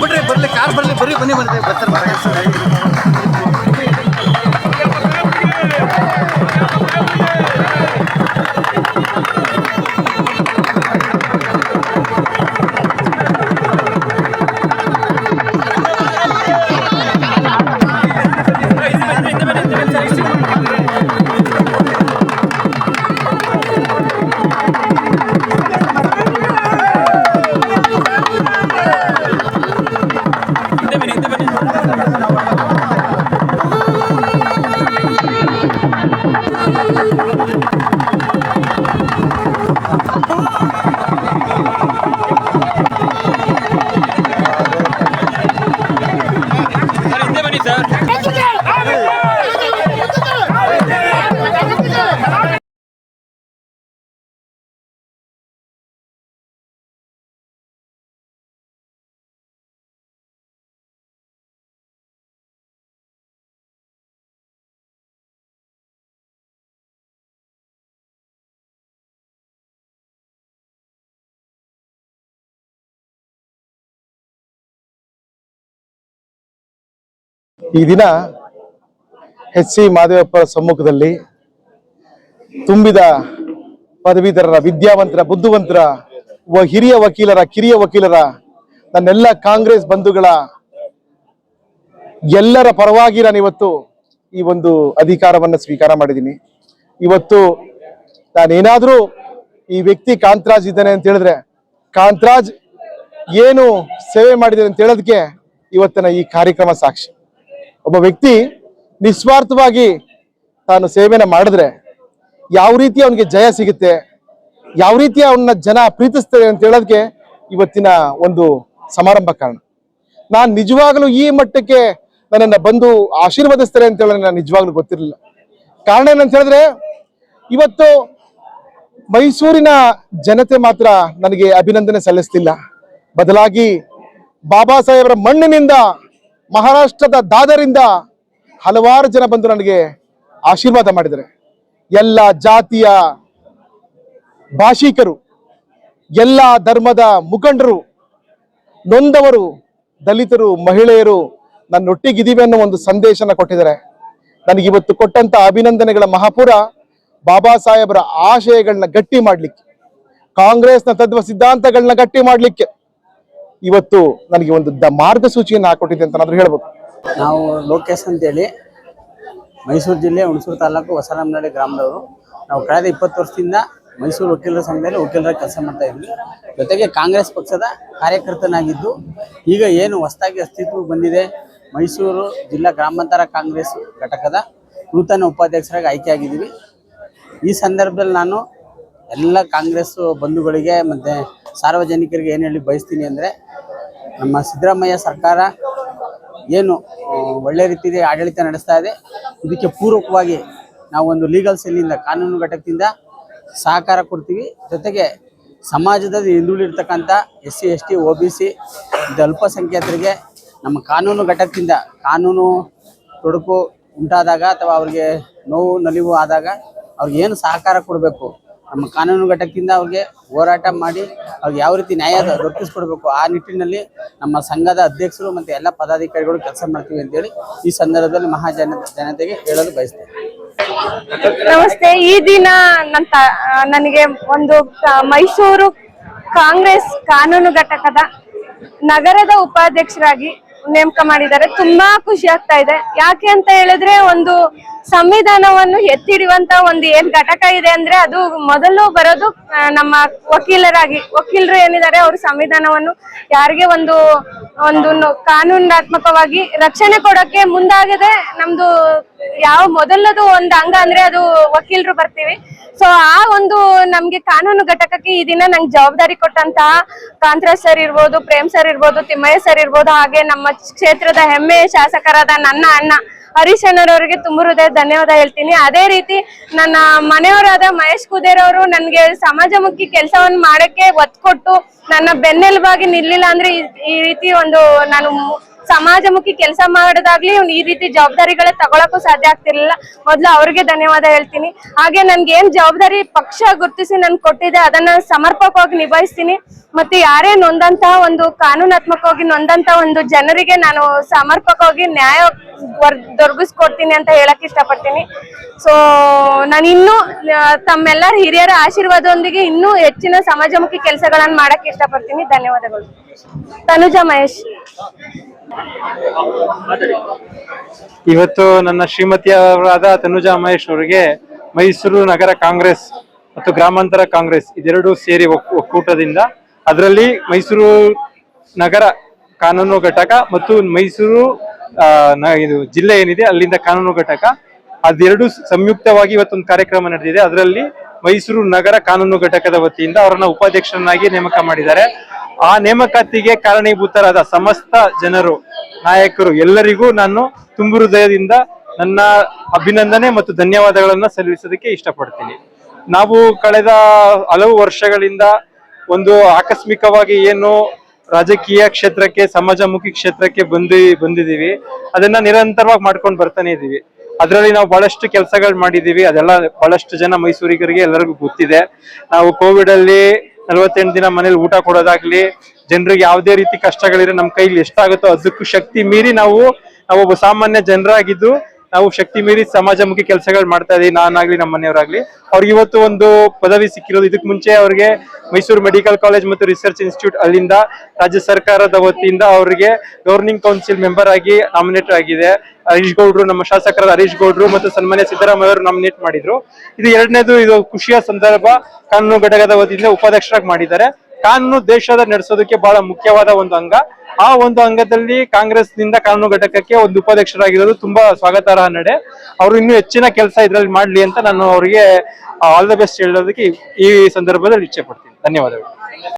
ಬಿಡ್ರಿ ಬರ್ಲಿ ಕಾರ್ ಬರ್ಲಿ ಬರೀ ಬನ್ನಿ ಬರ್ರಿ ಬರ್ತಾರೆ ಈ ದಿನ ಎಚ್ ಸಿ ಮಾದೇವಪ್ಪರ ಸಮ್ಮುಖದಲ್ಲಿ ತುಂಬಿದ ಪದವೀಧರರ, ವಿದ್ಯಾವಂತರ, ಬುದ್ಧಿವಂತರ ಹಿರಿಯ ವಕೀಲರ, ಕಿರಿಯ ವಕೀಲರ, ನನ್ನೆಲ್ಲ ಕಾಂಗ್ರೆಸ್ ಬಂಧುಗಳ ಎಲ್ಲರ ಪರವಾಗಿ ನಾನು ಇವತ್ತು ಈ ಒಂದು ಅಧಿಕಾರವನ್ನು ಸ್ವೀಕಾರ ಮಾಡಿದ್ದೀನಿ. ಇವತ್ತು ನಾನೇನಾದ್ರೂ ಈ ವ್ಯಕ್ತಿ ಕಾಂತರಾಜ್ ಇದ್ದಾನೆ ಅಂತ ಹೇಳಿದ್ರೆ, ಕಾಂತರಾಜ್ ಏನು ಸೇವೆ ಮಾಡಿದ್ದಾರೆ ಅಂತ ಹೇಳೋದಕ್ಕೆ ಇವತ್ತಿನ ಈ ಕಾರ್ಯಕ್ರಮ ಸಾಕ್ಷಿ. ಒಬ್ಬ ವ್ಯಕ್ತಿ ನಿಸ್ವಾರ್ಥವಾಗಿ ತಾನು ಸೇವೆನ ಮಾಡಿದ್ರೆ ಯಾವ ರೀತಿ ಅವನಿಗೆ ಜಯ ಸಿಗುತ್ತೆ, ಯಾವ ರೀತಿ ಅವನ್ನ ಜನ ಪ್ರೀತಿಸ್ತಾರೆ ಅಂತ ಹೇಳೋದಕ್ಕೆ ಇವತ್ತಿನ ಒಂದು ಸಮಾರಂಭ ಕಾರಣ. ನಾನು ನಿಜವಾಗ್ಲೂ ಈ ಮಟ್ಟಕ್ಕೆ ನನ್ನನ್ನ ಬಂದು ಆಶೀರ್ವದಿಸ್ತಾರೆ ಅಂತ ಹೇಳಿ ನಾನು ನಿಜವಾಗ್ಲೂ ಗೊತ್ತಿರಲಿಲ್ಲ. ಕಾರಣ ಏನಂತ ಹೇಳಿದ್ರೆ, ಇವತ್ತು ಮೈಸೂರಿನ ಜನತೆ ಮಾತ್ರ ನನಗೆ ಅಭಿನಂದನೆ ಸಲ್ಲಿಸ್ತಿಲ್ಲ ಬದಲಾಗಿ ಬಾಬಾ ಸಾಹೇಬರ ಮಣ್ಣಿನಿಂದ ಮಹಾರಾಷ್ಟ್ರದ ದಾದರಿಂದ ಹಲವಾರು ಜನ ಬಂದು ನನಗೆ ಆಶೀರ್ವಾದ ಮಾಡಿದ್ದಾರೆ. ಎಲ್ಲ ಜಾತಿಯ ಭಾಷಿಕರು, ಎಲ್ಲ ಧರ್ಮದ ಮುಖಂಡರು, ನೊಂದವರು, ದಲಿತರು, ಮಹಿಳೆಯರು ನನ್ನೊಟ್ಟಿಗಿದ್ದೀವಿ ಅನ್ನೋ ಒಂದು ಸಂದೇಶನ ಕೊಟ್ಟಿದ್ದಾರೆ. ನನಗೆ ಇವತ್ತು ಕೊಟ್ಟಂತ ಅಭಿನಂದನೆಗಳ ಮಹಾಪುರ ಬಾಬಾ ಸಾಹೇಬರ ಆಶಯಗಳನ್ನ ಗಟ್ಟಿ ಮಾಡ್ಲಿಕ್ಕೆ, ಕಾಂಗ್ರೆಸ್ನ ತತ್ವ ಸಿದ್ಧಾಂತಗಳನ್ನ ಗಟ್ಟಿ ಮಾಡ್ಲಿಕ್ಕೆ ಇವತ್ತು ನನಗೆ ಒಂದು ದ ಮಾರ್ಗಸೂಚಿಯನ್ನು ಹಾಕೊಟ್ಟಿದೆ ಅಂತ ನಾನು ಹೇಳ್ಬೋದು. ನಾವು ಲೋಕೇಶ್ ಅಂತೇಳಿ ಮೈಸೂರು ಜಿಲ್ಲೆ ಹುಣಸೂರು ತಾಲೂಕು ಹೊಸರಾಮನಹಳ್ಳಿ ಗ್ರಾಮದವರು. ನಾವು ಕಳೆದ ಇಪ್ಪತ್ತು ವರ್ಷದಿಂದ ಮೈಸೂರು ವಕೀಲರ ಸಂಘದಲ್ಲಿ ವಕೀಲರ ಕೆಲಸ ಮಾಡ್ತಾ ಇದ್ವಿ. ಜೊತೆಗೆ ಕಾಂಗ್ರೆಸ್ ಪಕ್ಷದ ಕಾರ್ಯಕರ್ತನಾಗಿದ್ದು, ಈಗ ಏನು ಹೊಸದಾಗಿ ಅಸ್ತಿತ್ವಕ್ಕೆ ಬಂದಿದೆ, ಮೈಸೂರು ಜಿಲ್ಲಾ ಗ್ರಾಮಾಂತರ ಕಾಂಗ್ರೆಸ್ ಘಟಕದ ನೂತನ ಉಪಾಧ್ಯಕ್ಷರಾಗಿ ಆಯ್ಕೆಯಾಗಿದ್ದೀವಿ. ಈ ಸಂದರ್ಭದಲ್ಲಿ ನಾನು ಎಲ್ಲ ಕಾಂಗ್ರೆಸ್ ಬಂಧುಗಳಿಗೆ ಮತ್ತು ಸಾರ್ವಜನಿಕರಿಗೆ ಏನು ಹೇಳಿ ಬಯಸ್ತೀನಿ ಅಂದರೆ ನಮ್ಮ ಸಿದ್ದರಾಮಯ್ಯ ಸರ್ಕಾರ ಏನು ಒಳ್ಳೆ ರೀತಿಯಲ್ಲಿ ಆಡಳಿತ ನಡೆಸ್ತಾ ಇದೆ. ಇದಕ್ಕೆ ಪೂರಕವಾಗಿ ನಾವು ಒಂದು ಲೀಗಲ್ ಸೆಲ್ಲಿಂದ ಕಾನೂನು ಘಟಕದಿಂದ ಸಹಕಾರ ಕೊಡ್ತೀವಿ. ಜೊತೆಗೆ ಸಮಾಜದಲ್ಲಿ ಹಿಂದುಳಿರ್ತಕ್ಕಂಥ S C S T O B C ಅಲ್ಪಸಂಖ್ಯಾತರಿಗೆ ನಮ್ಮ ಕಾನೂನು ಘಟಕದಿಂದ ಕಾನೂನು ತೊಡಕು ಉಂಟಾದಾಗ ಅಥವಾ ಅವ್ರಿಗೆ ನೋವು, ನಲಿವು ಆದಾಗ ಅವ್ರಿಗೆ ಏನು ಸಹಕಾರ ಕೊಡಬೇಕು ನಮ್ಮ ಕಾನೂನು ಘಟಕದಿಂದ ಅವ್ರಿಗೆ ಹೋರಾಟ ಮಾಡಿ ಅವ್ರಿಗೆ ಯಾವ ರೀತಿ ನ್ಯಾಯ ದೊರಕಿಸ್ಕೊಡ್ಬೇಕು ಆ ನಿಟ್ಟಿನಲ್ಲಿ ನಮ್ಮ ಸಂಘದ ಅಧ್ಯಕ್ಷರು ಮತ್ತು ಎಲ್ಲ ಪದಾಧಿಕಾರಿಗಳು ಕೆಲಸ ಮಾಡ್ತೀವಿ ಅಂತೇಳಿ ಈ ಸಂದರ್ಭದಲ್ಲಿ ಮಹಾಜನ ಜನತೆಗೆ ಹೇಳಲು ಬಯಸ್ತೇನೆ. ನಮಸ್ತೆ. ಈ ದಿನ ನನ್ನ ನನಗೆ ಒಂದು ಮೈಸೂರು ಕಾಂಗ್ರೆಸ್ ಕಾನೂನು ಘಟಕದ ನಗರದ ಉಪಾಧ್ಯಕ್ಷರಾಗಿ ನೇಮಕ ಮಾಡಿದ್ದಾರೆ. ತುಂಬಾ ಖುಷಿ ಆಗ್ತಾ ಇದೆ. ಯಾಕೆ ಅಂತ ಹೇಳಿದ್ರೆ ಒಂದು ಸಂವಿಧಾನವನ್ನು ಎತ್ತಿಡುವಂತ ಒಂದು ಏನ್ ಘಟಕ ಇದೆ ಅಂದ್ರೆ ಅದು ಮೊದಲು ಬರೋದು ನಮ್ಮ ವಕೀಲರಾಗಿ, ವಕೀಲರು ಏನಿದ್ದಾರೆ ಅವರು ಸಂವಿಧಾನವನ್ನು ಯಾರಿಗೆ ಒಂದು ಒಂದು ಕಾನೂನಾತ್ಮಕವಾಗಿ ರಕ್ಷಣೆ ಕೊಡೋಕೆ ಮುಂದಾಗದೆ ನಮ್ದು ಯಾವ ಮೊದಲದು ಒಂದು ಅಂಗ ಅಂದ್ರೆ ಅದು ವಕೀಲರು ಬರ್ತೀವಿ. ಸೊ ಆ ಒಂದು ನಮ್ಗೆ ಕಾನೂನು ಘಟಕಕ್ಕೆ ಈ ದಿನ ನಂಗೆ ಜವಾಬ್ದಾರಿ ಕೊಟ್ಟಂತಹ ಕಾಂತರಾಜ್ ಸರ್ ಇರ್ಬೋದು, ಪ್ರೇಮ್ ಸರ್ ಇರ್ಬೋದು, ತಿಮ್ಮಯ್ಯ ಸರ್ ಇರ್ಬೋದು, ಹಾಗೆ ನಮ್ಮ ಕ್ಷೇತ್ರದ ಹೆಮ್ಮೆಯ ಶಾಸಕರಾದ ನನ್ನ ಅಣ್ಣ ಹರೀಶ್ ಅಣ್ಣರವರಿಗೆ ತುಂಬ ಹೃದಯ ಧನ್ಯವಾದ ಹೇಳ್ತೀನಿ. ಅದೇ ರೀತಿ ನನ್ನ ಮನೆಯವರಾದ ಮಹೇಶ್ ಕುದೇರ್ ಅವರು ನನ್ಗೆ ಸಮಾಜಮುಖಿ ಕೆಲಸವನ್ನು ಮಾಡಕ್ಕೆ ಒತ್ತು ಕೊಟ್ಟು ನನ್ನ ಬೆನ್ನೆಲುಬಾಗಿ ನಿಲ್ಲಿಲ್ಲ ಅಂದ್ರೆ ಈ- ರೀತಿ ಒಂದು ನಾನು ಸಮಾಜಮುಖಿ ಕೆಲಸ ಮಾಡೋದಾಗ್ಲಿ ಇವ್ನು ಈ ರೀತಿ ಜವಾಬ್ದಾರಿಗಳ ತಗೊಳಕ್ಕೂ ಸಾಧ್ಯ ಆಗ್ತಿರ್ಲಿಲ್ಲ. ಮೊದ್ಲು ಅವ್ರಿಗೆ ಧನ್ಯವಾದ ಹೇಳ್ತೀನಿ. ಹಾಗೆ ನನ್ಗೆ ಏನ್ ಜವಾಬ್ದಾರಿ ಪಕ್ಷ ಗುರುತಿಸಿ ನನ್ ಕೊಟ್ಟಿದೆ, ಅದನ್ನ ಸಮರ್ಪಕವಾಗಿ ನಿಭಾಯಿಸ್ತೀನಿ. ಮತ್ತೆ ಯಾರೇ ನೊಂದಂತಹ ಒಂದು ಕಾನೂನಾತ್ಮಕವಾಗಿ ನೊಂದಂತ ಒಂದು ಜನರಿಗೆ ನಾನು ಸಮರ್ಪಕವಾಗಿ ನ್ಯಾಯ ದೊರಗಿಸ್ಕೊಡ್ತೀನಿ ಅಂತ ಹೇಳಕ್ ಇಷ್ಟಪಡ್ತೀನಿ. ಸೊ ನಾನು ಇನ್ನೂ ತಮ್ಮೆಲ್ಲರ ಹಿರಿಯರ ಆಶೀರ್ವಾದದೊಂದಿಗೆ ಇನ್ನೂ ಹೆಚ್ಚಿನ ಸಮಾಜಮುಖಿ ಕೆಲಸಗಳನ್ನ ಮಾಡಕ್ ಇಷ್ಟಪಡ್ತೀನಿ. ಧನ್ಯವಾದಗಳು. ತನುಜಾ ಮಹೇಶ್. ಇವತ್ತು ನನ್ನ ಶ್ರೀಮತಿಯವರಾದ ತನುಜಾ ಮಹೇಶ್ ಅವರಿಗೆ ಮೈಸೂರು ನಗರ ಕಾಂಗ್ರೆಸ್ ಮತ್ತು ಗ್ರಾಮಾಂತರ ಕಾಂಗ್ರೆಸ್ ಇದೆರಡೂ ಸೇರಿ ಒಕ್- ಒಕ್ಕೂಟದಿಂದ ಅದರಲ್ಲಿ ಮೈಸೂರು ನಗರ ಕಾನೂನು ಘಟಕ ಮತ್ತು ಮೈಸೂರು ಇದು ಜಿಲ್ಲೆ ಏನಿದೆ ಅಲ್ಲಿಂದ ಕಾನೂನು ಘಟಕ. ಅದೆರಡು ಸಂಯುಕ್ತವಾಗಿ ಇವತ್ತೊಂದು ಕಾರ್ಯಕ್ರಮ ನಡೆದಿದೆ. ಅದರಲ್ಲಿ ಮೈಸೂರು ನಗರ ಕಾನೂನು ಘಟಕದ ವತಿಯಿಂದ ಅವರನ್ನ ಉಪಾಧ್ಯಕ್ಷರನ್ನಾಗಿ ನೇಮಕ ಮಾಡಿದ್ದಾರೆ. ಆ ನೇಮಕಾತಿಗೆ ಕಾರಣೀಭೂತರಾದ ಸಮಸ್ತ ಜನರು, ನಾಯಕರು ಎಲ್ಲರಿಗೂ ನಾನು ತುಂಬು ಹೃದಯದಿಂದ ನನ್ನ ಅಭಿನಂದನೆ ಮತ್ತು ಧನ್ಯವಾದಗಳನ್ನು ಸಲ್ಲಿಸೋದಕ್ಕೆ ಇಷ್ಟಪಡ್ತೀನಿ. ನಾವು ಕಳೆದ ಹಲವು ವರ್ಷಗಳಿಂದ ಒಂದು ಆಕಸ್ಮಿಕವಾಗಿ ಏನು ರಾಜಕೀಯ ಕ್ಷೇತ್ರಕ್ಕೆ, ಸಮಾಜಮುಖಿ ಕ್ಷೇತ್ರಕ್ಕೆ ಬಂದಿ, ಬಂದಿದ್ದೀವಿ. ಅದನ್ನ ನಿರಂತರವಾಗಿ ಮಾಡ್ಕೊಂಡು ಬರ್ತಾನೆ ಇದ್ದೀವಿ. ಅದರಲ್ಲಿ ನಾವು ಬಹಳಷ್ಟು ಕೆಲಸಗಳು ಮಾಡಿದ್ದೀವಿ. ಅದೆಲ್ಲ ಬಹಳಷ್ಟು ಜನ ಮೈಸೂರಿಗರಿಗೆ ಎಲ್ಲರಿಗೂ ಗೊತ್ತಿದೆ. ನಾವು ಕೋವಿಡ್ ಅಲ್ಲಿ ನಲವತ್ತೆಂಟು ದಿನ ಮನೇಲಿ ಊಟ ಕೊಡೋದಾಗ್ಲಿ, ಜನರಿಗೆ ಯಾವುದೇ ರೀತಿ ಕಷ್ಟಗಳಿದ್ರೆ ನಮ್ಮ ಕೈಲಿ ಎಷ್ಟಾಗುತ್ತೋ ಅದಕ್ಕೂ ಶಕ್ತಿ ಮೀರಿ ನಾವು ನಾವು ಒಬ್ಬ ಸಾಮಾನ್ಯ ಜನರಾಗಿದ್ದು ನಾವು ಶಕ್ತಿ ಮೀರಿ ಸಮಾಜಮುಖಿ ಕೆಲಸಗಳು ಮಾಡ್ತಾ ಇದ್ದೀವಿ ನಾನಾಗ್ಲಿ ನಮ್ಮ ಮನೆಯವರಾಗ್ಲಿ. ಅವ್ರಿಗೆ ಇವತ್ತು ಒಂದು ಪದವಿ ಸಿಕ್ಕಿರೋದು. ಇದಕ್ಕೆ ಮುಂಚೆ ಅವ್ರಿಗೆ ಮೈಸೂರು ಮೆಡಿಕಲ್ ಕಾಲೇಜ್ ಮತ್ತು ರಿಸರ್ಚ್ ಇನ್ಸ್ಟಿಟ್ಯೂಟ್ ಅಲ್ಲಿಂದ, ರಾಜ್ಯ ಸರ್ಕಾರದ ವತಿಯಿಂದ ಅವರಿಗೆ ಗವರ್ನಿಂಗ್ ಕೌನ್ಸಿಲ್ ಮೆಂಬರ್ ಆಗಿ ನಾಮಿನೇಟ್ ಆಗಿದೆ. ಹರೀಶ್ ಗೌಡ್ರು, ನಮ್ಮ ಶಾಸಕರಾದ ಹರೀಶ್ ಗೌಡ್ರು ಮತ್ತು ಸನ್ಮಾನ್ಯ ಸಿದ್ದರಾಮಯ್ಯ ಅವರು ನಾಮಿನೇಟ್ ಮಾಡಿದ್ರು. ಇದು ಎರಡನೇದು ಇದು ಖುಷಿಯ ಸಂದರ್ಭ. ಕಾನೂನು ಘಟಕದ ವತಿಯಿಂದ ಉಪಾಧ್ಯಕ್ಷರಾಗಿ ಮಾಡಿದ್ದಾರೆ. ಕಾನೂನು ದೇಶದ ನಡೆಸೋದಕ್ಕೆ ಬಹಳ ಮುಖ್ಯವಾದ ಒಂದು ಅಂಗ. ಆ ಒಂದು ಅಂಗದಲ್ಲಿ ಕಾಂಗ್ರೆಸ್ನಿಂದ ಕಾನೂನು ಘಟಕಕ್ಕೆ ಒಂದು ಉಪಾಧ್ಯಕ್ಷರಾಗಿರೋದು ತುಂಬಾ ಸ್ವಾಗತಾರ್ಹ ನಡೆ. ಅವರು ಇನ್ನೂ ಹೆಚ್ಚಿನ ಕೆಲಸ ಇದ್ರಲ್ಲಿ ಮಾಡ್ಲಿ ಅಂತ ನಾನು ಅವರಿಗೆ ಆಲ್ ದ ಬೆಸ್ಟ್ ಹೇಳೋದಕ್ಕೆ ಈ- ಈ ಸಂದರ್ಭದಲ್ಲಿ ಇಚ್ಛೆ ಪಡ್ತೀನಿ. ಧನ್ಯವಾದಗಳು.